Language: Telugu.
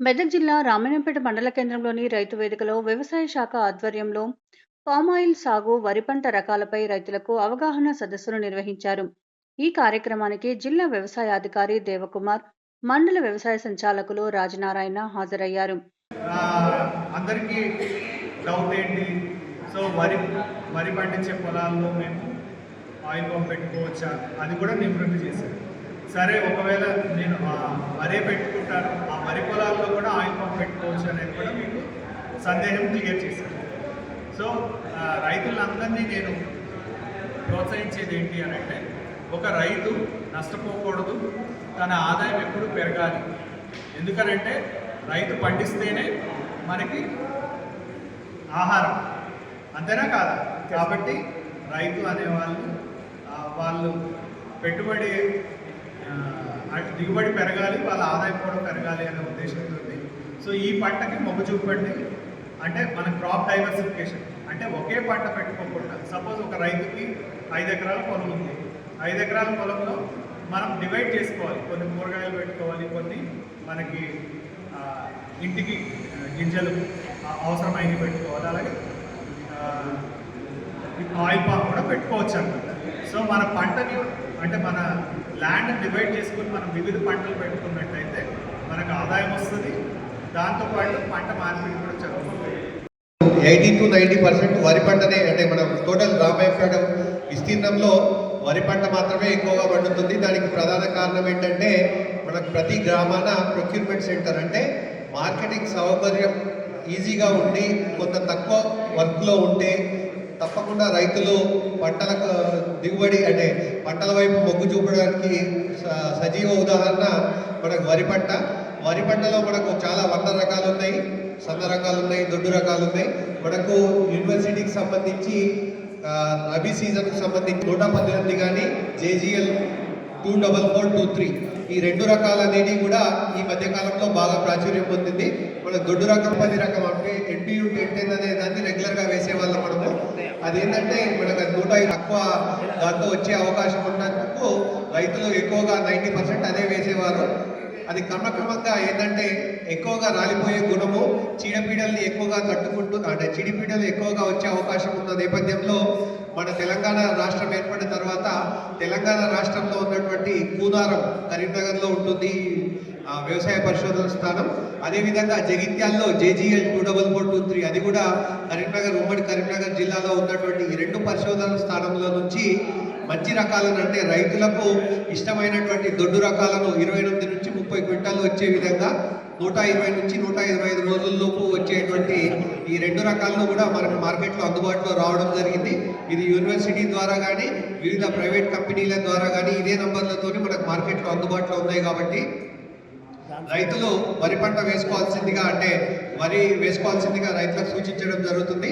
మెదక్ జిల్లా రామాయంపేట మండల కేంద్రంలోని రైతు వేదికలో వ్యవసాయ శాఖ ఆధ్వర్యంలో పామాయిల్ సాగు వరి పంట రకాలపై రైతులకు అవగాహన సదస్సును నిర్వహించారు. ఈ కార్యక్రమానికి జిల్లా వ్యవసాయ అధికారి దేవకుమార్ మండల వ్యవసాయ సంచాలకులు రాజనారాయణ హాజరయ్యారు. అందరికీ డౌట్ ఏంటి? సో వరి వరి పండించే పొలాల్లో మేము ఆయిల్ పంప్ పెట్టుకోవచ్చా? అది కూడా నివృత్తి చేశారు సరే ఒకవేళ నేను వరే పెట్టుకుంటాను ఆ వరి పొలాల్లో కూడా ఆయిల్ పంప్ పెట్టుకోవచ్చు అనేది కూడా మీకు సందేహం క్లియర్ చేశాను సో రైతులందరినీ నేను ప్రోత్సహించేది ఏంటి అని అంటే ఒక రైతు నష్టపోకూడదు తన ఆదాయం ఎప్పుడు పెరగాలి. ఎందుకనంటే రైతు పండిస్తేనే మనకి ఆహారం. అంతేనా కాదా? కాబట్టి రైతు అనేవాళ్ళు వాళ్ళు పెట్టుబడి అటు దిగుబడి పెరగాలి వాళ్ళ ఆదాయం కూడా పెరగాలి అనే ఉద్దేశంతో సో ఈ పంటకి మొగ్గు చూపండి. అంటే మన క్రాప్ డైవర్సిఫికేషన్ అంటే ఒకే పంట పెట్టుకోకుండా సపోజ్ ఒక రైతుకి ఐదు ఎకరాల పొలం ఉంది. ఐదు ఎకరాల పొలంలో మనం డివైడ్ చేసుకోవాలి. కొన్ని కూరగాయలు పెట్టుకోవాలి కొన్ని మనకి ఇంటికి గింజలు అవసరమైనవి పెట్టుకోవాలి. అలాగే ఆయిల్ పామ్ కూడా పెట్టుకోవచ్చు అనమాట సో మన పంటని అంటే మన ల్యాండ్ డివైడ్ చేసుకుని మనం వివిధ పంటలు పెట్టుకున్నట్టయితే మనకు ఆదాయం వస్తుంది. దాంతోపాటు పంట మార్పిడి కూడా జరుగుతుంది. ఎయిటీ టు నైంటీ పర్సెంట్ వరి పంటనే అంటే మనం టోటల్ రామాయపేట విస్తీర్ణంలో వరి పంట మాత్రమే ఎక్కువగా పండుతుంది. దానికి ప్రధాన కారణం ఏంటంటే మనకు ప్రతి గ్రామాన ప్రొక్యూర్మెంట్ సెంటర్ అంటే మార్కెటింగ్ సౌకర్యం ఈజీగా ఉండి కొంత తక్కువ వర్క్లో ఉంటే తప్పకుండా రైతులు పంటలకు దిగుబడి అంటే పంటల వైపు మొగ్గు చూపడానికి స- సజీవ ఉదాహరణ మనకు వరి పంట. వరి పంటలో మనకు చాలా వంద రకాలు ఉన్నాయి సన్న రకాలు ఉన్నాయి దొడ్డు రకాలు ఉన్నాయి మనకు యూనివర్సిటీకి సంబంధించి రబీ సీజన్కి సంబంధించి నూట పద్దెనిమిది కానీ JGL two double four two three ఈ రెండు రకాలు అనేవి కూడా ఈ మధ్యకాలంలో బాగా ప్రాచుర్యం పొందింది. మన దొడ్డు రకం పది రకం అంటే ఎన్టీయూ టెన్ అనే దాన్ని రెగ్యులర్గా వేసేవాళ్ళం మనము. అదేంటంటే మనకు నూట ఐదు తక్కువ దాంతో వచ్చే అవకాశం ఉన్నందుకు రైతులు ఎక్కువగా నైంటీ పర్సెంట్ అదే వేసేవారు. అది క్రమక్రమంగా ఏంటంటే ఎక్కువగా రాలిపోయే గుణము చీడపీడల్ని ఎక్కువగా తట్టుకుంటూ అంటే చీడపీడలు ఎక్కువగా వచ్చే అవకాశం ఉన్న నేపథ్యంలో మన తెలంగాణ రాష్ట్రం ఏర్పడిన తర్వాత తెలంగాణ రాష్ట్రంలో ఉన్నటువంటి కూదారం కరీంనగర్లో ఉంటుంది. వ్యవసాయ పరిశోధన స్థానం. అదేవిధంగా జగిత్యాల్లో JGL two double four two three అది కూడా కరీంనగర్ ఉమ్మడి కరీంనగర్ జిల్లాలో ఉన్నటువంటి ఈ రెండు పరిశోధన స్థానంలో నుంచి మంచి రకాలను అంటే రైతులకు ఇష్టమైనటువంటి దొడ్డు రకాలను ఇరవై ఎనిమిది నుంచి ముప్పై క్వింటాలు వచ్చే విధంగా నూట ఇరవై నుంచి నూట ఇరవై ఐదు రోజుల్లోపు వచ్చేటువంటి ఈ రెండు రకాలను కూడా మనకు మార్కెట్లో అందుబాటులో రావడం జరిగింది. ఇది యూనివర్సిటీ ద్వారా కానీ వివిధ ప్రైవేట్ కంపెనీల ద్వారా కానీ ఇదే నంబర్లతోనే మనకు మార్కెట్లో అందుబాటులో ఉన్నాయి కాబట్టి రైతులు వరి పంట వేసుకోవాల్సిందిగా అంటే వరి వేసుకోవాల్సిందిగా రైతులకు సూచించడం జరుగుతుంది.